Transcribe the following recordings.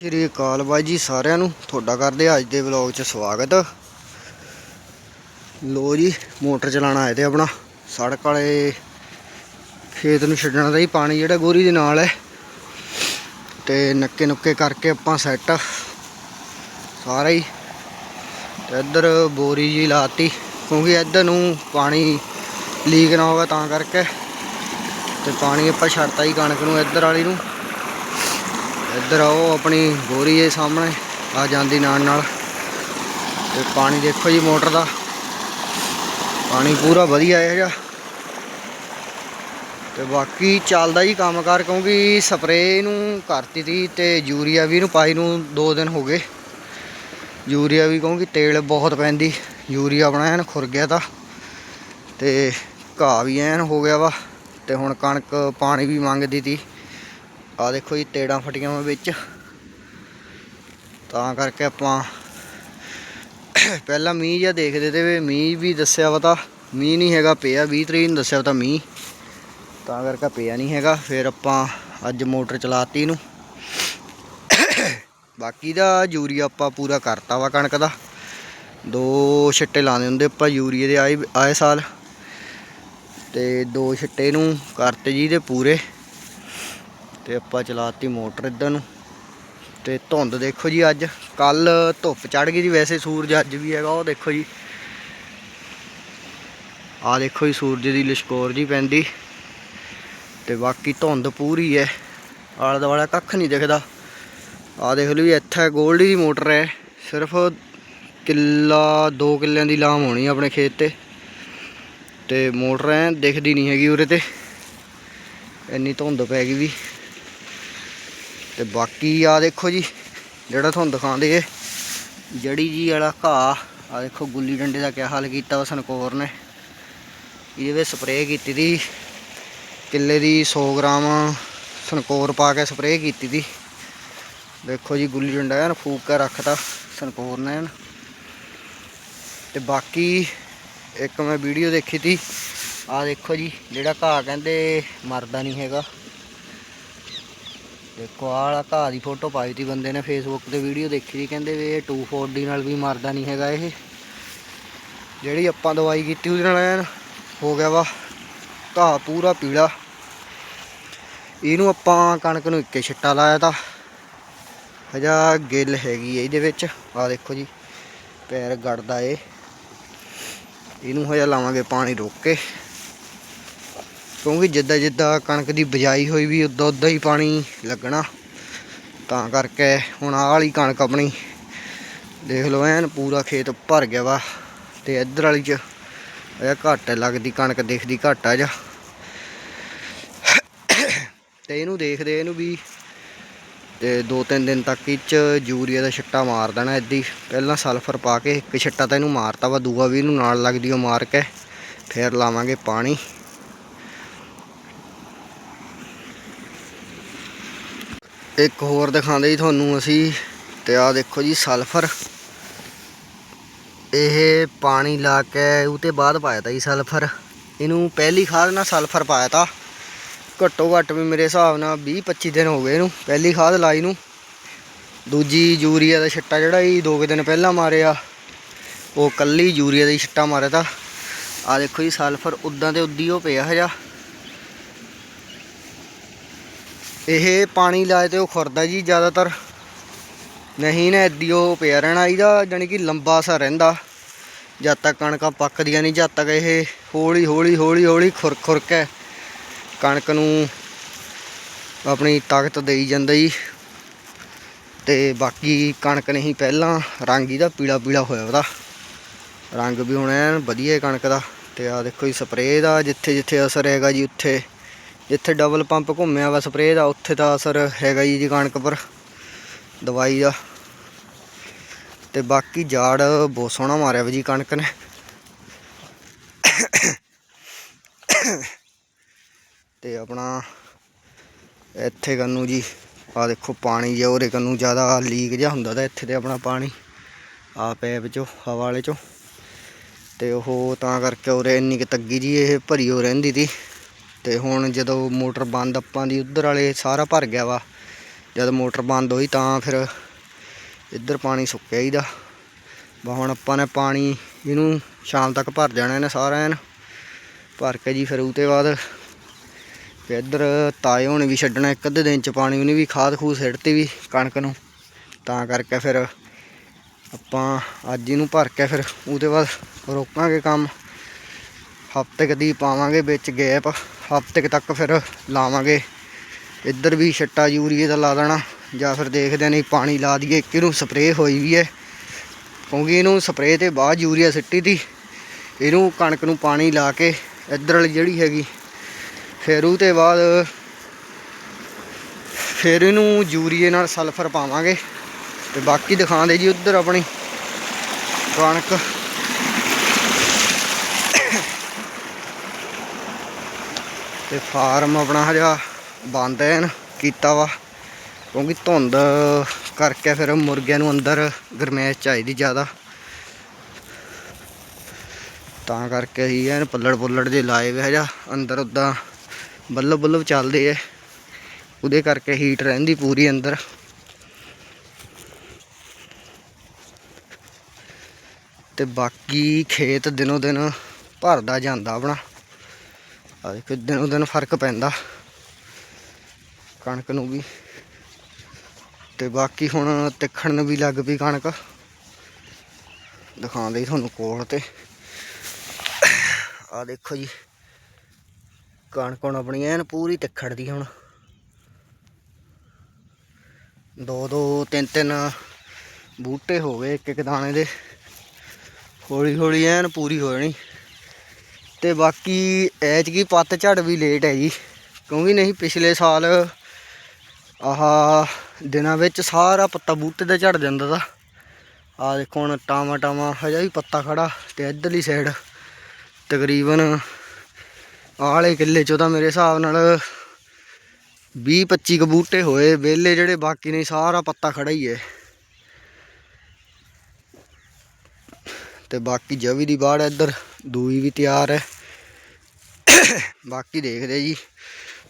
ਸ੍ਰੀ ਅਕਾਲ ਬਾਈ ਜੀ ਸਾਰਿਆਂ ਨੂੰ, ਤੁਹਾਡਾ ਕਰਦੇ ਅੱਜ ਦੇ ਵਲੌਗ 'ਚ ਸਵਾਗਤ। ਲੋ ਜੀ, ਮੋਟਰ ਚਲਾਉਣਾ ਆਏ ਤੇ ਆਪਣਾ, ਸੜਕ ਵਾਲੇ ਖੇਤ ਨੂੰ ਛੱਡਣ ਦਾ ਹੀ ਪਾਣੀ ਜਿਹੜਾ ਗੋਰੀ ਦੇ ਨਾਲ ਹੈ। ਤੇ ਨੱਕੇ ਨੁੱਕੇ ਕਰਕੇ ਆਪਾਂ ਸੈੱਟ ਸਾਰਾ ਹੀ। ਤੇ ਇੱਧਰ ਬੋਰੀ ਜੀ ਲਾਤੀ, ਕਿਉਂਕਿ ਇੱਧਰ ਨੂੰ ਪਾਣੀ ਲੀਕ ਨਾ ਹੋਵੇ ਤਾਂ ਕਰਕੇ। ਤੇ ਪਾਣੀ ਆਪਾਂ ਛੱਡਤਾ ਹੀ ਕਣਕ ਨੂੰ ਇੱਧਰ ਵਾਲੀ ਨੂੰ। ਇੱਧਰ ਆਓ ਆਪਣੀ ਗੋਰੀ ਦੇ ਸਾਹਮਣੇ, ਆ ਜਾਂਦੀ ਨਾਲ ਨਾਲ। ਤੇ ਪਾਣੀ ਦੇਖੋ ਜੀ ਮੋਟਰ ਦਾ। ਪਾਣੀ ਪੂਰਾ ਵਧੀਆ ਹੈਗਾ ਤੇ ਬਾਕੀ ਚੱਲਦਾ ਜੀ ਕੰਮਕਾਰ ਕਿਉਂਕਿ ਸਪਰੇਅ ਨੂੰ ਕਰਤੀ ਤੀ ਤੇ ਯੂਰੀਆ ਵੀ ਇਹਨੂੰ ਪਾਈ ਨੂੰ 2 ਦਿਨ ਹੋ ਗਏ। ਯੂਰੀਆ ਵੀ ਕਿਉਂਕਿ ਤੇਲ ਬਹੁਤ ਪੈਂਦੀ, ਯੂਰੀਆ ਆਪਣਾ ਐਨ ਖੁਰ ਗਿਆ ਤਾਂ। ਤੇ ਘਾਹ ਵੀ ਐਨ ਹੋ ਗਿਆ ਵਾ। ਤੇ ਹੁਣ ਕਣਕ ਪਾਣੀ ਵੀ ਮੰਗਦੀ ਤੀ। ਆ ਦੇਖੋ ਜੀ ਤੇੜਾਂ ਫਟੀਆਂ ਵਾ ਵਿੱਚ। ਤਾਂ ਕਰਕੇ ਆਪਾਂ ਪਹਿਲਾਂ ਮੀਂਹ ਜਿਹਾ ਦੇਖਦੇ ਤੇ ਵੀ ਮੀਂਹ ਵੀ ਦੱਸਿਆ ਵਾ ਤਾਂ ਮੀਂਹ ਨਹੀਂ ਹੈਗਾ ਪਿਆ 20 ਤਰੀਕ ਨੂੰ ਦੱਸਿਆ ਵਾ ਤਾਂ ਮੀਂਹ। ਤਾਂ ਕਰਕੇ ਪਿਆ ਨਹੀਂ ਹੈਗਾ, ਫਿਰ ਆਪਾਂ ਅੱਜ ਮੋਟਰ ਚਲਾਤੀ ਇਹਨੂੰ ਬਾਕੀ ਦਾ ਯੂਰੀਆ ਆਪਾਂ ਪੂਰਾ ਕਰਤਾ ਵਾ ਕਣਕ ਦਾ। ਦੋ ਛਿੱਟੇ ਲਾਉਂਦੇ ਹੁੰਦੇ ਆਪਾਂ ਯੂਰੀਏ ਦੇ ਆਏ ਆਏ ਸਾਲ। ਤੇ ਦੋ ਛਿੱਟੇ ਨੂੰ ਕਰਤੇ ਜੀ ਦੇ ਪੂਰੇ। ਤੇ ਆਪਾਂ ਚਲਾਤੀ ਮੋਟਰ ਇੱਧਰ ਨੂੰ। ਤੇ ਧੁੰਦ ਦੇਖੋ ਜੀ ਅੱਜ। ਕੱਲ ਧੁੱਪ ਚੜ ਗਈ ਜੀ, ਵੈਸੇ ਸੂਰਜ ਅੱਜ ਵੀ ਹੈਗਾ, ਉਹ ਦੇਖੋ ਜੀ। ਆ ਦੇਖੋ ਜੀ ਸੂਰਜ ਦੀ ਲਿਸ਼ਕੋਰ ਜੀ ਪੈਂਦੀ। ਤੇ ਬਾਕੀ ਧੁੰਦ ਪੂਰੀ ਹੈ ਆਲੇ ਦੁਆਲੇ ਕੱਖ ਨਹੀਂ ਦਿਖਦਾ। ਆ ਦੇਖ ਲਓ ਵੀ ਇੱਥੇ ਗੋਲਡੀ ਦੀ ਮੋਟਰ ਹੈ ਸਿਰਫ ਕਿੱਲਾ 2 ਕਿੱਲਿਆਂ ਦੀ ਲਾਮ ਹੋਣੀ ਆਪਣੇ ਖੇਤ ਤੇ। ਤੇ ਮੋਟਰ ਐ ਦਿਖਦੀ ਨਹੀਂ ਹੈਗੀ ਉਰੇ ਤੇ। ਇੰਨੀ ਧੁੰਦ ਪੈ ਗਈ ਵੀ। ਤੇ ਬਾਕੀ ਆ ਦੇਖੋ ਜੀ, ਜਿਹੜਾ ਤੁਹਾਨੂੰ ਦਿਖਾਉਂਦੇ ਏ ਜੜੀ ਜੀ ਵਾਲਾ ਘਾਹ। ਆ ਦੇਖੋ ਗੁੱਲੀ ਡੰਡੇ ਦਾ ਕਿਆ ਹਾਲ ਕੀਤਾ ਵਾ ਸਨਕੋਰ ਨੇ। ਇਹਦੇ ਵਿੱਚ ਸਪਰੇਅ ਕੀਤੀ ਦੀ। ਕਿੱਲੇ ਦੀ 100 ਗ੍ਰਾਮ ਸਨਕੋਰ ਪਾ ਕੇ ਸਪਰੇਅ ਕੀਤੀ ਦੀ। ਦੇਖੋ ਜੀ ਗੁੱਲੀ ਡੰਡਾ ਐਨ ਫੂਕ ਕੇ ਰੱਖਤਾ ਸਨਕੋਰ ਨੇ ਐਨ ਤੇ ਬਾਕੀ ਇੱਕ ਮੈਂ ਵੀਡੀਓ ਦੇਖੀ ਤੀ। ਆ ਦੇਖੋ ਜੀ, ਜਿਹੜਾ ਘਾਹ ਕਹਿੰਦੇ ਮਰਦਾ ਨਹੀਂ ਹੈਗਾ। ਦੇਖੋ, ਆਹ ਘਾਹ ਦੀ ਫੋਟੋ ਪਾਈ ਤੀ ਬੰਦੇ ਨੇ ਫੇਸਬੁੱਕ ਤੇ ਵੀਡੀਓ ਦੇਖੀ ਸੀ ਕਹਿੰਦੇ ਵੀ ਇਹ 240 ਨਾਲ ਵੀ ਮਰਦਾ ਨਹੀਂ ਹੈਗਾ ਇਹ। ਜਿਹੜੀ ਆਪਾਂ ਦਵਾਈ ਕੀਤੀ ਉਹਦੇ ਨਾਲ ਐਨ ਹੋ ਗਿਆ ਵਾ ਘਾਹ ਪੂਰਾ ਪੀਲਾ। ਇਹਨੂੰ ਆਪਾਂ ਕਣਕ ਨੂੰ ਇੱਕੇ ਛਿੱਟਾ ਲਾਇਆ ਤਾਂ। ਹਜਾ ਗਿੱਲ ਹੈਗੀ ਹੈ ਇਹਦੇ ਵਿੱਚ ਆ ਦੇਖੋ ਜੀ, ਪੈਰ ਗੜਦਾ ਏ। ਇਹਨੂੰ ਹਜਾ ਲਾਵਾਂਗੇ ਪਾਣੀ ਰੋਕ ਕੇ। ਕਿਉਂਕਿ ਜਿੱਦਾਂ ਜਿੱਦਾਂ ਕਣਕ ਦੀ ਬਜਾਈ ਹੋਈ ਵੀ ਉਦਾਂ ਉਦਾਂ ਹੀ ਪਾਣੀ ਲੱਗਣਾ। ਤਾਂ ਕਰਕੇ ਹੁਣ ਆਹ ਵਾਲੀ ਕਣਕ ਆਪਣੀ ਦੇਖ ਲਓ, ਐਨ ਪੂਰਾ ਖੇਤ ਭਰ ਗਿਆ ਵਾ ਤੇ ਇੱਧਰ ਵਾਲੀ ਚ ਇਹ ਘੱਟ ਲੱਗਦੀ, ਕਣਕ ਦੇਖਦੀ ਘੱਟ ਆ ਜਾ। ਤੇ ਇਹਨੂੰ ਦੇਖਦੇ ਇਹਨੂੰ ਵੀ ਤੇ ਦੋ ਤਿੰਨ ਦਿਨ ਤੱਕ ਇਹ ਚ ਯੂਰੀਆ ਦਾ ਛਿੱਟਾ ਮਾਰ ਦੇਣਾ ਏਦੀ ਪਹਿਲਾਂ ਸਲਫਰ ਪਾ ਕੇ ਇੱਕ ਛਿੱਟਾ ਤਾਂ ਇਹਨੂੰ ਮਾਰਤਾ ਵਾ, ਦੂਆ ਵੀ ਇਹਨੂੰ ਨਾਲ ਲੱਗਦੀ ਉਹ ਮਾਰ ਕੇ ਫਿਰ ਲਾਵਾਂਗੇ ਪਾਣੀ। ਇੱਕ ਹੋਰ ਦਿਖਾਉਂਦੇ ਜੀ ਤੁਹਾਨੂੰ ਅਸੀਂ ਤੇ ਆ ਦੇਖੋ ਜੀ ਸਲਫਰ। ਇਹ ਪਾਣੀ ਲਾ ਕੇ ਉਹ ਤੇ ਬਾਅਦ ਪਾਇਆ ਤਾ ਜੀ ਸਲਫਰ। ਇਹਨੂੰ ਪਹਿਲੀ ਖਾਦ ਨਾਲ ਸਲਫਰ ਪਾਇਆ ਤਾ। ਘੱਟੋ ਘੱਟ ਵੀ ਮੇਰੇ ਹਿਸਾਬ ਨਾਲ 20 25 ਦਿਨ ਹੋ ਗਏ ਇਹਨੂੰ ਪਹਿਲੀ ਖਾਦ ਲਾਈ ਨੂੰ। ਦੂਜੀ ਯੂਰੀਆ ਦਾ ਛਿੱਟਾ ਜਿਹੜਾ ਇਹ ਦੋ ਕੁ ਦਿਨ ਪਹਿਲਾਂ ਮਾਰਿਆ। ਉਹ ਕੱਲੀ ਯੂਰੀਆ ਦਾ ਹੀ ਛਿੱਟਾ ਮਾਰਿਆ ਤਾ। ਆ ਦੇਖੋ ਜੀ ਸਲਫਰ ਉਦਾਂ ਤੇ ਉਦੀ ਉਹ ਪਿਆ ਹਜਾ ਇਹ ਪਾਣੀ ਲਾਏ ਤੇ ਉਹ ਖੁਰਦਾ ਜੀ ਜ਼ਿਆਦਾਤਰ। ਨਹੀਂ ਨਾ ਏਦੀ ਉਹ ਪਿਆ ਰਹਿਣਾ ਇਹਦਾ, ਜਾਣੀ ਕਿ ਲੰਬਾ ਸਾ ਰਹਿੰਦਾ। ਜਦ ਤੱਕ ਕਣਕਾਂ ਪੱਕਦੀਆਂ ਨਹੀਂ, ਜਦ ਤੱਕ ਇਹ ਹੌਲੀ ਹੌਲੀ ਹੌਲੀ ਹੌਲੀ ਖੁਰ ਖੁਰ ਕੇ ਕਣਕ ਨੂੰ ਆਪਣੀ ਤਾਕਤ ਦੇਈ ਜਾਂਦਾ ਜੀ। ਤੇ ਬਾਕੀ ਕਣਕ ਨਹੀਂ, ਪਹਿਲਾਂ ਰੰਗ ਇਹਦਾ ਪੀਲਾ ਪੀਲਾ ਹੋਇਆ ਉਹਦਾ। ਰੰਗ ਵੀ ਹੁਣ ਐਨ ਵਧੀਆ ਕਣਕ ਦਾ। ਤੇ ਆ ਦੇਖੋ ਜੀ, ਸਪਰੇਅ ਦਾ ਜਿੱਥੇ ਜਿੱਥੇ ਅਸਰ ਹੈਗਾ ਜੀ, ਉੱਥੇ ਜਿੱਥੇ ਡਬਲ ਪੰਪ ਘੁੰਮਿਆ ਵਾ ਸਪਰੇਅ ਦਾ, ਉੱਥੇ ਤਾਂ ਅਸਰ ਹੈਗਾ ਹੀ ਜੀ ਕਣਕ ਪਰ, ਦਵਾਈ ਦਾ। ਤੇ ਬਾਕੀ ਝਾੜ ਬਹੁਤ ਸੋਹਣਾ ਮਾਰਿਆ ਵਾ ਜੀ ਕਣਕ ਨੇ। ਤੇ ਆਪਣਾ ਇੱਥੇ ਕੰਨੂ ਜੀ ਆ ਦੇਖੋ ਪਾਣੀ ਜਿਹਾ ਉਹਦੇ ਕੰਨੂ ਜ਼ਿਆਦਾ ਲੀਕ ਜਿਹਾ ਹੁੰਦਾ ਤਾਂ ਇੱਥੇ ਤੇ ਆਪਣਾ ਪਾਣੀ ਆ ਪੈਪ ਚੋਂ, ਹਵਾ ਵਾਲੇ ਚੋਂ। ਤੇ ਉਹ ਤਾਂ ਕਰਕੇ ਉਰੇ ਇੰਨੀ ਕੁ ਤੱਗੀ ਜੀ, ਇਹ ਭਰੀ ਹੋ ਰਹਿੰਦੀ ਸੀ ਤੇ ਹੁਣ ਜਦੋਂ ਮੋਟਰ ਬੰਦ ਆਪਾਂ ਦੀ ਉਧਰ ਵਾਲੇ ਸਾਰਾ ਭਰ ਗਿਆ ਵਾ, ਜਦ ਮੋਟਰ ਬੰਦ ਹੋਈ ਤਾਂ ਫਿਰ ਇੱਧਰ ਪਾਣੀ ਸੁੱਕਿਆ ਹੀਦਾ। ਬਾ ਹੁਣ ਆਪਾਂ ਨੇ ਪਾਣੀ ਇਹਨੂੰ ਸ਼ਾਮ ਤੱਕ ਭਰ ਜਾਣਾ ਇਹਨੇ ਸਾਰਾ ਐਨ ਭਰ ਕੇ ਜੀ ਫਿਰ ਉਹਤੇ ਬਾਅਦ ਫਿਰ ਇੱਧਰ ਤਾਏ ਹੁਣ ਵੀ ਛੱਡਣਾ, ਇੱਕ ਅੱਧੇ ਦਿਨ ਚ ਪਾਣੀ ਉਹਨੇ ਵੀ ਖਾਦ ਖੂਦ ਸਿੱਟਤੀ ਵੀ ਕਣਕ ਨੂੰ। ਤਾਂ ਕਰਕੇ ਫਿਰ ਆਪਾਂ ਅੱਜ ਇਹਨੂੰ ਭਰ ਕੇ ਫਿਰ ਉਹਦੇ ਬਾਅਦ ਰੋਕਾਂਗੇ ਕੰਮ। ਹਫ਼ਤੇ ਕਦੀ ਪਾਵਾਂਗੇ ਵਿੱਚ ਗੈਪ। ਹਫ਼ਤੇ ਤੱਕ ਫਿਰ ਲਾਵਾਂਗੇ। ਇੱਧਰ ਵੀ ਛੱਟਾ ਯੂਰੀਏ ਦਾ ਲਾ ਦੇਣਾ, ਜਾਂ ਫਿਰ ਦੇਖਦੇ ਨਹੀਂ ਪਾਣੀ ਲਾ ਦਈਏ ਕਿਹਨੂੰ ਸਪਰੇਅ ਹੋਈ ਵੀ ਹੈ। ਕਿਉਂਕਿ ਇਹਨੂੰ ਸਪਰੇਅ ਤੇ ਬਾਅਦ ਯੂਰੀਆ ਸਿੱਟੀ ਤੀ ਇਹਨੂੰ ਕਣਕ ਨੂੰ ਪਾਣੀ ਲਾ ਕੇ ਇੱਧਰ ਵਾਲੀ ਜਿਹੜੀ ਹੈਗੀ, ਫਿਰ ਉਹ ਤੇ ਬਾਅਦ ਫਿਰ ਇਹਨੂੰ ਯੂਰੀਏ ਨਾਲ ਸਲਫਰ ਪਾਵਾਂਗੇ। ਤੇ ਬਾਕੀ ਦਿਖਾਉਂਦੇ ਜੀ ਉੱਧਰ ਆਪਣੀ ਕਣਕ। ਤੇ ਫਾਰਮ ਆਪਣਾ ਹਜਾ ਬੰਦ ਐਨ, ਕੀਤਾ ਵਾ। ਕਿਉਂਕਿ ਧੁੰਦ ਕਰਕੇ ਫਿਰ ਮੁਰਗਿਆਂ ਨੂੰ ਅੰਦਰ ਗਰਮੈਸ਼ ਚਾਹੀਦੀ ਜ਼ਿਆਦਾ। ਤਾਂ ਕਰਕੇ ਹੀ ਐਨ ਪੱਲੜ ਪੁੱਲੜ ਦੇ ਲਾਏ ਵੇ ਹਜਾ, ਅੰਦਰ ਉਦਾਂ ਬੱਲਬ ਬੱਲਬ ਚੱਲਦੇ ਐ। ਉਹਦੇ ਕਰਕੇ ਹੀਟ ਰਹਿੰਦੀ ਪੂਰੀ ਅੰਦਰ। ਤੇ ਬਾਕੀ ਖੇਤ ਦਿਨੋ ਦਿਨ ਭਰਦਾ ਜਾਂਦਾ ਆਪਣਾ। ਆ ਦੇਖੋ, ਦਿਨੋ ਦਿਨ ਫ਼ਰਕ ਪੈਂਦਾ। ਕਣਕ ਨੂੰ ਵੀ। ਤੇ ਬਾਕੀ ਹੁਣ ਤਿੱਖਣ ਨੂੰ ਵੀ ਲੱਗ ਪਈ ਕਣਕ। ਦਿਖਾਉਂਦੇ ਤੁਹਾਨੂੰ ਕੋਲ ਤੇ। ਆ ਦੇਖੋ ਜੀ। ਕਣਕ ਹੁਣ ਆਪਣੀ ਐਨ ਪੂਰੀ ਤਿੱਖੜ ਦੀ ਹੁਣ। ਦੋ ਦੋ, ਤਿੰਨ ਤਿੰਨ ਬੂਟੇ ਹੋ ਗਏ ਇੱਕ ਇੱਕ ਦਾਣੇ ਦੇ। ਹੌਲੀ ਹੌਲੀ ਐਨ ਪੂਰੀ ਹੋ ਜਾਣੀ। ਤੇ ਬਾਕੀ ਐਚ ਕੀ ਪੱਤ ਝੜ ਵੀ ਲੇਟ ਹੈ ਜੀ। ਕਿਉਂਕਿ ਨਹੀਂ, ਪਿਛਲੇ ਸਾਲ ਆਹ ਦਿਨਾਂ ਵਿੱਚ ਸਾਰਾ ਪੱਤਾ ਬੂਟੇ ਦਾ ਝੜ ਜਾਂਦਾ ਤਾ। ਆ ਦੇਖੋ ਹੁਣ ਟਾਮਾ ਟਾਮਾ ਹਜੇ ਵੀ ਪੱਤਾ ਖੜਾ ਤੇ ਇੱਧਰਲੀ ਸਾਈਡ ਤਕਰੀਬਨ ਆਲੇ ਕਿੱਲੇ ਚੋਂ ਤਾਂ ਮੇਰੇ ਹਿਸਾਬ ਨਾਲ 20 25 ਕ ਬੂਟੇ ਹੋਏ। ਵਿਹਲੇ ਜਿਹੜੇ ਬਾਕੀ ਨੇ, ਸਾਰਾ ਪੱਤਾ ਖੜਾ ਹੀ ਹੈ। ਤੇ ਬਾਕੀ ਜਵੀ ਦੀ ਬਾੜ ਇੱਧਰ, ਦੂਈ ਵੀ ਤਿਆਰ ਹੈ। ਬਾਕੀ ਦੇਖਦੇ ਜੀ।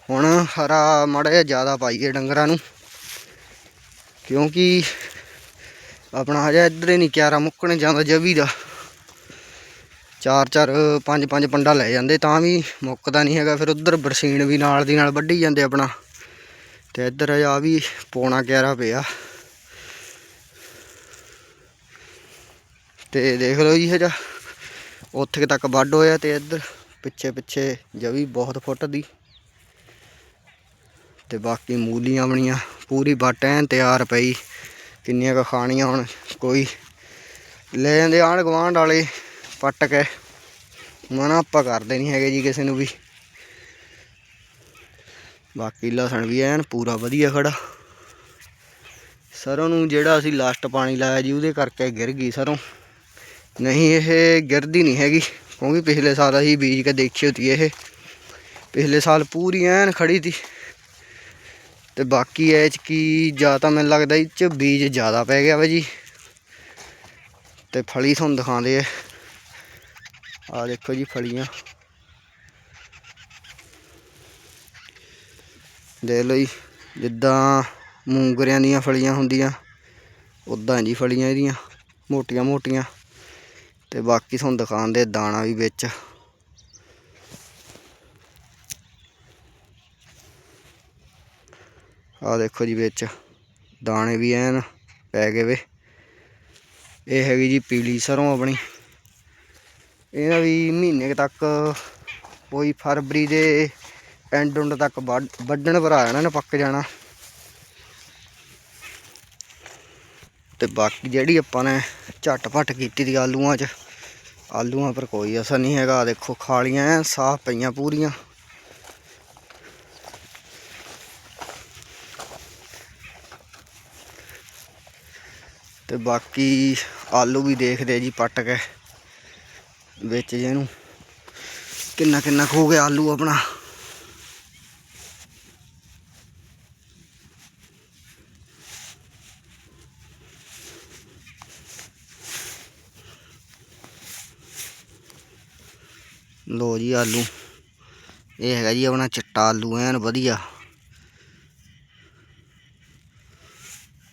ਹੁਣ ਹਰਾ ਮਾੜਾ ਜਿਹਾ ਜ਼ਿਆਦਾ ਪਾਈਏ ਡੰਗਰਾਂ ਨੂੰ। ਕਿਉਂਕਿ ਆਪਣਾ ਹਜੇ ਇੱਧਰ ਹੀ ਨਹੀਂ ਕਿਆਰਾ ਮੁੱਕਣ ਜਾਂਦਾ ਜਵੀ ਦਾ। ਚਾਰ ਚਾਰ, ਪੰਜ ਪੰਜ ਪੰਡਾ ਲੈ ਜਾਂਦੇ, ਤਾਂ ਵੀ ਮੁੱਕਦਾ ਨਹੀਂ ਹੈਗਾ। ਫਿਰ ਉਧਰ ਬਰਸੀਨ ਵੀ ਨਾਲ ਦੀ ਨਾਲ ਵੱਢੀ ਜਾਂਦੇ ਆਪਣਾ। ਤੇ ਇੱਧਰ ਆ ਵੀ ਪੌਣਾ ਕਿਆਰਾ ਪਿਆ। ਤੇ ਦੇਖ ਲਓ ਜੀ ਹਜਾ, ਉੱਥੇ ਤੱਕ ਵੱਢ ਹੋਇਆ ਤੇ ਇੱਧਰ ਪਿੱਛੇ ਪਿੱਛੇ ਜਵੀ ਬਹੁਤ ਫੁੱਟ ਦੀ ਤੇ ਬਾਕੀ ਮੂਲੀਆਂ ਬਣੀਆਂ, ਪੂਰੀ ਵੱਟ ਐਨ ਤਿਆਰ ਪਈ, ਕਿੰਨੀਆਂ ਕੁ ਖਾਣੀਆਂ ਹੁਣ ਕੋਈ। ਲੈ ਜਾਂਦੇ ਆਂਢ ਗੁਆਂਢ ਵਾਲੇ ਪੱਟ ਕੇ, ਮਨਾ ਆਪਾਂ ਕਰਦੇ ਨਹੀਂ ਹੈਗੇ ਜੀ ਕਿਸੇ ਨੂੰ ਵੀ। ਬਾਕੀ ਲਸਣ ਵੀ ਐਨ ਪੂਰਾ ਵਧੀਆ ਖੜਾ। ਸਰੋਂ ਨੂੰ ਜਿਹੜਾ ਅਸੀਂ ਲਾਸਟ ਪਾਣੀ ਲਾਇਆ ਜੀ, ਉਹਦੇ ਕਰਕੇ ਗਿਰ ਗਈ ਸਰੋਂ। ਨਹੀਂ, ਇਹ ਗਿਰਦੀ ਨਹੀਂ ਹੈਗੀ। ਕਿਉਂਕਿ ਪਿਛਲੇ ਸਾਲ ਅਸੀਂ ਬੀਜ ਕੇ ਦੇਖੀ ਹੋਤੀ ਇਹ। ਪਿਛਲੇ ਸਾਲ ਪੂਰੀ ਐਨ ਖੜੀ ਤੀ ਤੇ ਬਾਕੀ ਇਹ 'ਚ ਕੀ ਜਾਂ ਤਾਂ ਮੈਨੂੰ ਲੱਗਦਾ ਇਹ ਚ ਬੀਜ ਜ਼ਿਆਦਾ ਪੈ ਗਿਆ ਵਾ ਜੀ। ਤੇ ਫਲੀ ਤੁਹਾਨੂੰ ਦਿਖਾਉਂਦੇ ਆ। ਆ ਦੇਖੋ ਜੀ ਫਲੀਆਂ। ਦੇਖ ਲਓ ਜੀ, ਜਿੱਦਾਂ ਮੂੰਗਰਿਆਂ ਦੀਆਂ ਫਲੀਆਂ ਹੁੰਦੀਆਂ ਉਦਾਂ ਜੀ ਫਲੀਆਂ ਇਹਦੀਆਂ ਮੋਟੀਆਂ ਮੋਟੀਆਂ ਤੇ ਬਾਕੀ ਤੁਹਾਨੂੰ ਦੁਕਾਨ ਦੇ ਦਾਣਾ ਵੀ ਵਿੱਚ। ਆ ਦੇਖੋ ਜੀ ਵਿੱਚ ਦਾਣੇ ਵੀ ਐਨ ਪੈ ਗਏ ਵੇ। ਇਹ ਹੈਗੀ ਜੀ ਪੀਲੀ ਸਰੋਂ ਆਪਣੀ। ਇਹਦਾ ਵੀ ਮਹੀਨੇ ਤੱਕ ਕੋਈ ਫਰਵਰੀ ਦੇ ਐਂਡ ਉੰਡ ਤੱਕ ਵੱਢ- ਵੱਢਣ ਭਰਾ ਇਹਨਾਂ ਨੇ ਪੱਕ ਜਾਣਾ। ਤੇ ਬਾਕੀ ਜਿਹੜੀ ਆਪਾਂ ਨੇ ਝਟਪਟ ਕੀਤੀ ਦੀ ਆਲੂਆਂ 'ਚ, ਆਲੂਆਂ ਪਰ ਕੋਈ ਅਸਰ ਨਹੀਂ ਹੈਗਾ। ਦੇਖੋ, ਖਾਲੀਆਂ ਐਨ ਸਾਫ਼ ਪਈਆਂ ਪੂਰੀਆਂ। ਤੇ ਬਾਕੀ ਆਲੂ ਵੀ ਦੇਖਦੇ ਜੀ ਪੱਟ ਕੇ ਵਿੱਚ ਜਿਹਨੂੰ ਕਿੰਨਾ ਕਿੰਨਾ ਖੋ ਗਿਆ ਆਲੂ ਆਪਣਾ? ਲੋ ਜੀ ਆਲੂ। ਇਹ ਹੈਗਾ ਜੀ ਆਪਣਾ ਚਿੱਟਾ ਆਲੂ, ਐਨ ਵਧੀਆ।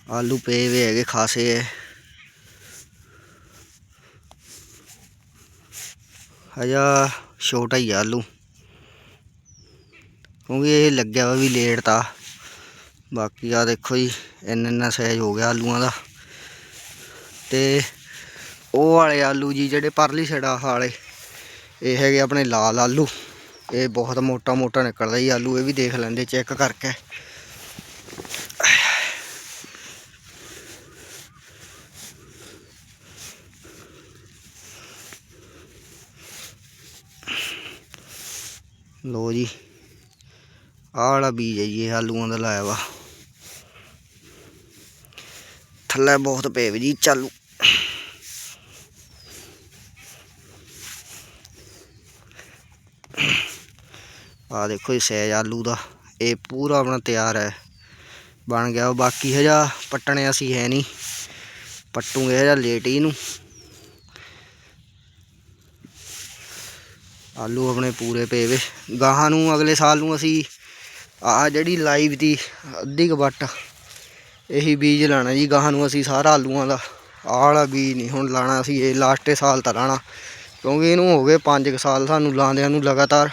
ਆਲੂ ਪਏ ਵੇ ਹੈਗੇ ਖਾਸੇ। ਐ ਹਜਾ ਛੋਟਾ ਹੀ ਆਲੂ। ਕਿਉਂਕਿ ਇਹ ਲੱਗਿਆ ਵਾ ਵੀ ਲੇਟ ਤਾ। ਬਾਕੀ ਆ ਦੇਖੋ ਜੀ ਇੰਨਾ ਇੰਨਾ ਸਾਈਜ਼ ਹੋ ਗਿਆ ਆਲੂਆਂ ਦਾ। ਤੇ ਉਹ ਵਾਲੇ ਆਲੂ ਜੀ ਜਿਹੜੇ ਪਰਲੀ ਸਾਈਡ ਵਾਲੇ। ਇਹ ਹੈਗੇ ਆਪਣੇ ਲਾਲ ਆਲੂ। ਇਹ ਬਹੁਤ ਮੋਟਾ ਮੋਟਾ ਨਿਕਲਦਾ ਜੀ ਆਲੂ, ਇਹ ਵੀ ਦੇਖ ਲੈਂਦੇ, ਚੈੱਕ ਕਰਕੇ। ਲੋ ਜੀ, ਆਹ ਵਾਲਾ ਬੀਜ ਹੈ ਜੀ, ਇਹ ਆਲੂਆਂ ਦਾ ਲਾਇਆ ਵਾ। ਥੱਲੇ ਬਹੁਤ ਪਏ ਵੀ ਜੀ, ਚਾਲੂ। ਆ ਦੇਖੋ ਜੀ, ਸੈਜ ਆਲੂ ਦਾ। ਇਹ ਪੂਰਾ ਆਪਣਾ ਤਿਆਰ ਹੈ। ਬਣ ਗਿਆ ਉਹ। ਬਾਕੀ ਹਜਾ ਪੱਟਣੇ ਅਸੀਂ ਹੈ ਨਹੀਂ। ਪੱਟੂਗੇ ਹਜਾ ਲੇਟ ਹੀ ਇਹਨੂੰ। ਆਲੂ ਆਪਣੇ ਪੂਰੇ ਪਏ ਵੇ। ਗਾਹਾਂ ਨੂੰ ਅਗਲੇ ਸਾਲ ਨੂੰ ਅਸੀਂ ਆ ਜਿਹੜੀ ਲਾਈਵ ਦੀ ਅੱਧੀ ਕੁ ਵੱਟ, ਇਹੀ ਬੀਜ ਲਾਣਾ ਜੀ। ਗਾਹਾਂ ਨੂੰ ਅਸੀਂ ਸਾਰਾ ਆਲੂਆਂ ਦਾ। ਆਹ ਵਾਲਾ ਬੀਜ ਨਹੀਂ ਹੁਣ ਲਾਣਾ ਅਸੀਂ, ਇਹ ਲਾਸਟੇ ਸਾਲ ਤਾਂ ਲਾਣਾ ਕਿਉਂਕਿ ਇਹਨੂੰ ਹੋ ਗਏ 5 ਸਾਲ ਸਾਨੂੰ ਲਾਉਂਦਿਆਂ ਨੂੰ ਲਗਾਤਾਰ।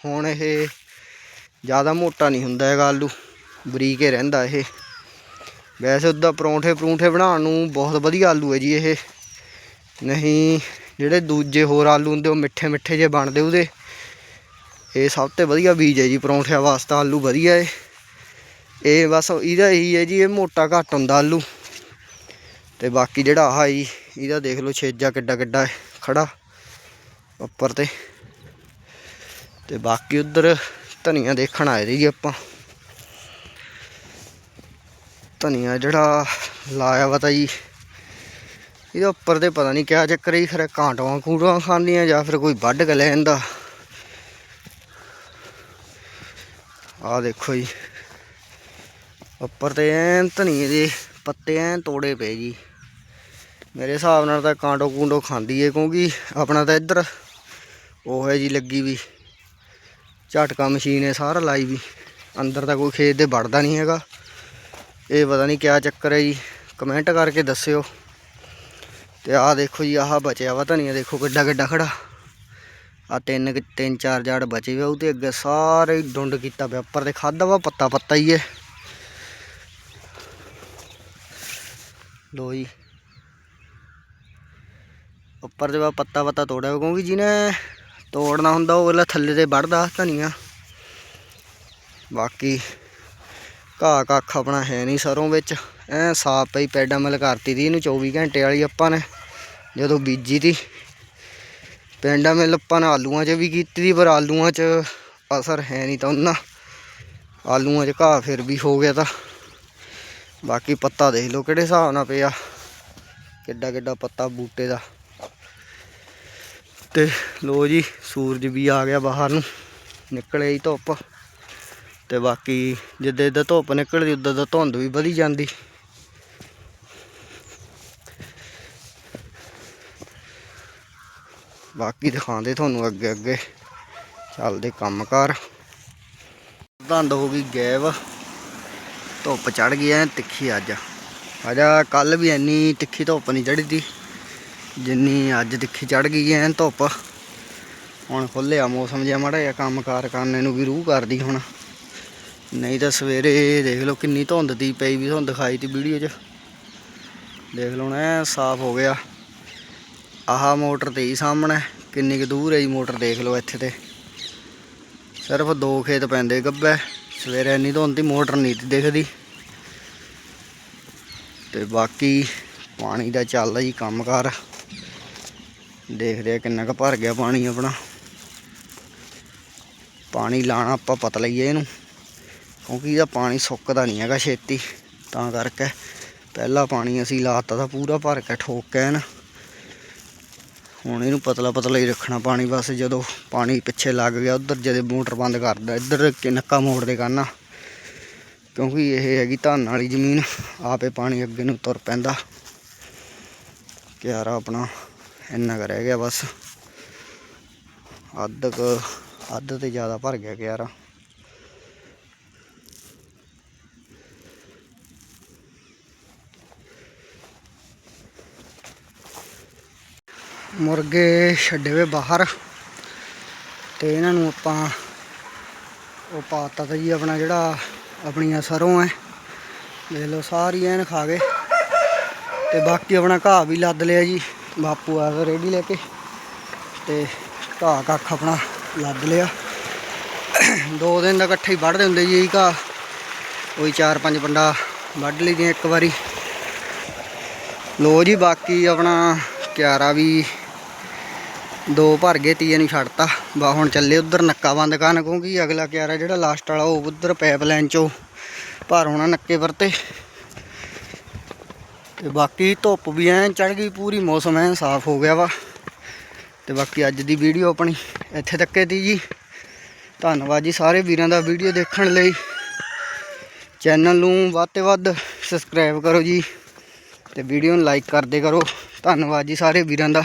ਹੁਣ ਇਹ ਜ਼ਿਆਦਾ ਮੋਟਾ ਨਹੀਂ ਹੁੰਦਾ ਹੈਗਾ ਆਲੂ, ਬਰੀਕ ਹੀ ਰਹਿੰਦਾ ਇਹ। ਵੈਸੇ ਉੱਦਾਂ ਪਰੌਂਠੇ ਪਰੌਂਠੇ ਬਣਾਉਣ ਨੂੰ ਬਹੁਤ ਵਧੀਆ ਆਲੂ ਹੈ ਜੀ ਇਹ। ਨਹੀਂ, ਜਿਹੜੇ ਦੂਜੇ ਹੋਰ ਆਲੂ ਹੁੰਦੇ, ਉਹ ਮਿੱਠੇ ਮਿੱਠੇ ਜੇ ਬਣਦੇ ਉਹਦੇ। ਇਹ ਸਭ ਤੋਂ ਵਧੀਆ ਬੀਜ ਹੈ ਜੀ ਪਰੌਂਠਿਆਂ ਵਾਸਤੇ, ਆਲੂ ਵਧੀਆ ਹੈ ਇਹ ਬਸ ਇਹਦਾ ਇਹੀ ਹੈ ਜੀ, ਇਹ ਮੋਟਾ ਘੱਟ ਹੁੰਦਾ ਆਲੂ। ਤੇ ਬਾਕੀ ਜਿਹੜਾ ਆਹ ਜੀ, ਇਹਦਾ ਦੇਖ ਲਓ ਛੇਜਾ ਕਿੱਡਾ ਕਿੱਡਾ ਹੈ ਖੜਾ, ਉੱਪਰ ਤੇ। ਤੇ ਬਾਕੀ ਉਧਰ ਧਨੀਆ ਦੇਖਣ ਆਏ ਜੀ ਆਪਾਂ। ਧਨੀਆ ਜਿਹੜਾ ਲਾਇਆ ਵਤਾ ਜੀ ਇਹਦੇ ਉੱਪਰ ਤੇ ਪਤਾ ਨਹੀਂ ਕਿਆ ਚੱਕਰ ਹੀ ਖਰੇ ਕਾਂਟਵਾਂ ਕੂੜਾਂ ਖਾਂਦੀਆਂ ਜਾਂ ਫਿਰ ਕੋਈ ਵੱਢ ਕੇ ਲੈ ਜਾਂਦਾ ਆਹ ਦੇਖੋ ਜੀ, ਉੱਪਰ ਤੇ ਐਨ ਧਨੀਏ ਦੇ ਪੱਤੇ ਐਨ ਤੋੜੇ ਪਏ ਜੀ। ਮੇਰੇ ਹਿਸਾਬ ਨਾਲ ਤਾਂ ਕਾਂਟੋ ਕੂੰਡੋ ਖਾਂਦੀ ਏ ਕਿਉਂਕਿ ਆਪਣਾ ਤਾਂ ਇੱਧਰ ਉਹ ਹੈ ਜੀ ਲੱਗੀ ਵੀ। ਝਟਕਾ ਮਸ਼ੀਨ ਹੈ ਸਾਰਾ ਲਾਈ ਵੀ। ਅੰਦਰ ਤਾਂ ਕੋਈ ਖੇਤ ਦੇ ਵੜਦਾ ਨਹੀਂ ਹੈਗਾ। ਇਹ ਪਤਾ ਨਹੀਂ ਕਿਆ ਚੱਕਰ ਹੈ ਜੀ। ਕਮੈਂਟ ਕਰਕੇ ਦੱਸਿਓ। ਤੇ ਆਹ ਦੇਖੋ ਜੀ, ਆਹ ਬਚਿਆ ਵਾ ਧਨੀਆ। ਦੇਖੋ ਕਿੱਡਾ ਕਿੱਡਾ ਖੜਾ। ਆ ਤਿੰਨ ਕੁ- ਤਿੰਨ ਚਾਰ ਜਾੜ ਬਚੇ ਵੇ ਉਹਦੇ ਅੱਗੇ ਸਾਰੇ ਡੁੰਡ ਕੀਤਾ ਪਿਆ। ਉੱਪਰ ਤੇ ਖਾਦਾ ਵਾ, ਪੱਤਾ ਪੱਤਾ ਹੀ ਹੈ ਲੋ ਜੀ। ਉੱਪਰ ਤੇ ਵਾ ਪੱਤਾ ਪੱਤਾ ਤੋੜਿਆ ਕਿਉਂਕਿ ਜਿਹਨੇ ਤੋੜਨਾ ਹੁੰਦਾ, ਉਹ ਅਗਲਾ ਥੱਲੇ ਤੇ ਵੜਦਾ ਧਨੀਆ। ਬਾਕੀ ਘਾਹ ਕੱਖ ਆਪਣਾ ਹੈ ਨਹੀਂ ਸਰੋਂ ਵਿੱਚ। ਐ ਸਾਫ਼ ਪਈ ਪੈਡਾਮਲ ਕਰਤੀ ਦੀ ਇਹਨੂੰ 24 ਘੰਟੇ ਵਾਲੀ ਆਪਾਂ ਨੇ, ਜਦੋਂ ਬੀਜੀ ਤੀ ਪੈਂਡਾ ਆਪਾਂ ਨੇ ਆਲੂਆਂ 'ਚ ਵੀ ਕੀਤੀ ਦੀ, ਪਰ ਆਲੂਆਂ 'ਚ ਅਸਰ ਹੈ ਨਹੀਂ ਤਾਂ ਉਹਨਾਂ। ਆਲੂਆਂ 'ਚ ਘਾਹ ਫਿਰ ਵੀ ਹੋ ਗਿਆ ਤਾਂ। ਬਾਕੀ ਪੱਤਾ ਦੇਖ ਲਓ ਕਿਹੜੇ ਹਿਸਾਬ ਨਾਲ ਪਿਆ ਕਿੱਡਾ ਕਿੱਡਾ ਪੱਤਾ ਬੂਟੇ ਦਾ। ਤੇ ਲੋ ਜੀ, ਸੂਰਜ ਵੀ ਆ ਗਿਆ ਬਾਹਰ ਨੂੰ। ਨਿਕਲੇ ਹੀ ਧੁੱਪ। ਤੇ ਬਾਕੀ ਜਿੱਦਾਂ ਜਿੱਦਾਂ ਧੁੱਪ ਨਿਕਲਦੀ, ਉਦਾਂ ਦਾ ਧੁੰਦ ਵੀ ਵਧੀ ਜਾਂਦੀ। ਬਾਕੀ ਦਿਖਾਉਂਦੇ ਤੁਹਾਨੂੰ ਅੱਗੇ ਅੱਗੇ ਚੱਲਦੇ ਕੰਮਕਾਰ ਧੰਦ ਹੋ ਗਈ ਗੈਬ ਧੁੱਪ ਚੜ ਗਈ ਐ ਤਿੱਖੀ ਅੱਜ। ਅਜਾ ਕੱਲ ਵੀ ਇੰਨੀ ਤਿੱਖੀ ਧੁੱਪ ਨਹੀਂ ਚੜੀ ਤੀ ਜਿੰਨੀ ਅੱਜ ਤਿੱਖੀ ਚੜ ਗਈ ਐ ਧੁੱਪ, ਹੁਣ ਖੁੱਲਿਆ ਮੌਸਮ ਜਿਹਾ ਮਾੜਾ ਜਿਹਾ ਕੰਮਕਾਰ ਕਰਨੇ ਨੂੰ ਵੀ ਰੂਹ ਕਰਦੀ ਹੁਣ। ਨਹੀਂ ਤਾਂ ਸਵੇਰੇ ਦੇਖ ਲਓ ਕਿੰਨੀ ਧੁੰਦ ਦੀ ਪਈ ਵੀ ਤੁਹਾਨੂੰ ਦਿਖਾਈ ਤੀ ਵੀਡੀਓ 'ਚ। ਦੇਖ ਲਓ ਐ ਸਾਫ਼ ਹੋ ਗਿਆ। ਆਹ ਮੋਟਰ ਤੇ ਹੀ ਸਾਹਮਣੇ, ਕਿੰਨੀ ਕੁ ਦੂਰ ਹੈ ਜੀ ਮੋਟਰ ਦੇਖ ਲਓ ਇੱਥੇ ਤੇ। ਸਿਰਫ ਦੋ ਖੇਤ ਪੈਂਦੇ ਗੱਬੇ, ਸਵੇਰੇ ਇੰਨੀ ਧੁੰਦ ਦੀ ਮੋਟਰ ਨਹੀਂ ਦਿਖਦੀ। ਤੇ ਬਾਕੀ ਪਾਣੀ ਦਾ ਚੱਲਦਾ ਜੀ ਕੰਮਕਾਰ। ਦੇਖਦੇ ਆ ਕਿੰਨਾ ਕੁ ਭਰ ਗਿਆ ਪਾਣੀ ਆਪਣਾ। ਪਾਣੀ ਲਾਣਾ ਆਪਾਂ ਪਤ ਲਈਏ ਇਹਨੂੰ, ਕਿਉਂਕਿ ਇਹਦਾ ਪਾਣੀ ਸੁੱਕਦਾ ਨਹੀਂ ਹੈਗਾ ਛੇਤੀ। ਤਾਂ ਕਰਕੇ ਪਹਿਲਾ ਪਾਣੀ ਅਸੀਂ ਲਾਤਾ ਤਾਂ ਪੂਰਾ ਭਰ ਕੇ ਠੋਕ ਕੇ ਨਾ। ਹੁਣ ਇਹਨੂੰ ਪਤਲਾ ਪਤਲਾ ਹੀ ਰੱਖਣਾ ਪਾਣੀ, ਬਸ ਜਦੋਂ ਪਾਣੀ ਪਿੱਛੇ ਲੱਗ ਗਿਆ ਉਧਰ ਜਦੋਂ ਮੋਟਰ ਬੰਦ ਕਰਦਾ, ਇੱਧਰ ਨੱਕਾ ਮੋੜ ਦੇ ਕਰਨਾ। ਕਿਉਂਕਿ ਇਹ ਹੈਗੀ ਧਾਨ ਵਾਲੀ ਜ਼ਮੀਨ, ਆਪੇ ਪਾਣੀ ਅੱਗੇ ਨੂੰ ਤੁਰ ਪੈਂਦਾ। ਕਿਆਰਾ ਆਪਣਾ। ਇੰਨਾ ਕੁ ਰਹਿ ਗਿਆ ਬਸ। ਅੱਧ ਕ, ਅੱਧ ਤੇ ਜ਼ਿਆਦਾ ਭਰ ਗਿਆ ਕਿਆਰਾ ਮੁਰਗੇ ਛੱਡੇ ਵੇ ਬਾਹਰ ਤੇ ਇਹਨਾਂ ਨੂੰ ਆਪਾਂ ਉਹ ਪਾਤਾ ਤਾਂ ਜੀ ਆਪਣਾ ਜਿਹੜਾ ਆਪਣੀਆਂ ਸਰੋਂ ਐ ਦੇਖ ਲਓ, ਸਾਰੀ ਐਨ ਖਾ ਗਏ ਤੇ ਬਾਕੀ ਆਪਣਾ ਘਾਹ ਵੀ ਲੱਦ ਲਿਆ ਜੀ। ਬਾਪੂ ਆ ਗਿਆ ਰੇੜੀ ਲੈ ਕੇ ਤੇ ਘਾਹ ਕੱਖ ਆਪਣਾ ਲੱਦ ਲਿਆ। ਦੋ ਦਿਨ ਦਾ ਇਕੱਠੇ ਹੀ ਵੱਢਦੇ ਹੁੰਦੇ ਜੀ ਘਾਹ। ਕੋਈ ਚਾਰ ਪੰਜ ਪੰਡਾ ਵੱਢ ਲਈ ਲਈਦੀਆਂ ਇੱਕ ਵਾਰੀ। ਲੋ ਜੀ ਬਾਕੀ ਆਪਣਾ ਕਿਆਰਾ ਵੀ ਦੋ ਭਰ ਗਏ, ਤੀਏ ਨੂੰ ਛੱਡਤਾ। ਬਾ ਹੁਣ ਚੱਲੇ ਉਧਰ ਨੱਕਾ ਬੰਦ ਕਰਨ, ਕਿਉਂਕਿ ਅਗਲਾ ਕਿਆਰਾ ਜਿਹੜਾ ਲਾਸਟ ਵਾਲਾ ਉਹ ਉਧਰ ਪਾਈਪਲਾਈਨ ਚੋਂ ਭਰ ਹੋਣਾ ਨੱਕੇ ਵਰਤੇ। ਤੇ ਬਾਕੀ ਧੁੱਪ ਵੀ ਐਨ ਚੜ ਗਈ, ਪੂਰੀ ਮੌਸਮ ਐਨ ਸਾਫ਼ ਹੋ ਗਿਆ ਵਾ। ਤੇ ਬਾਕੀ ਅੱਜ ਦੀ ਵੀਡੀਓ ਆਪਣੀ ਇੱਥੇ ਤੱਕੇ ਦੀ ਜੀ। ਧੰਨਵਾਦ ਜੀ ਸਾਰੇ ਵੀਰਾਂ ਦਾ ਵੀਡੀਓ ਦੇਖਣ ਲਈ। ਚੈਨਲ ਨੂੰ ਵੱਧ ਤੋਂ ਵੱਧ ਸਬਸਕ੍ਰਾਈਬ ਕਰੋ ਜੀ ਤੇ ਵੀਡੀਓ ਨੂੰ ਲਾਈਕ ਕਰਦੇ ਕਰੋ। ਧੰਨਵਾਦ ਜੀ ਸਾਰੇ ਵੀਰਾਂ ਦਾ।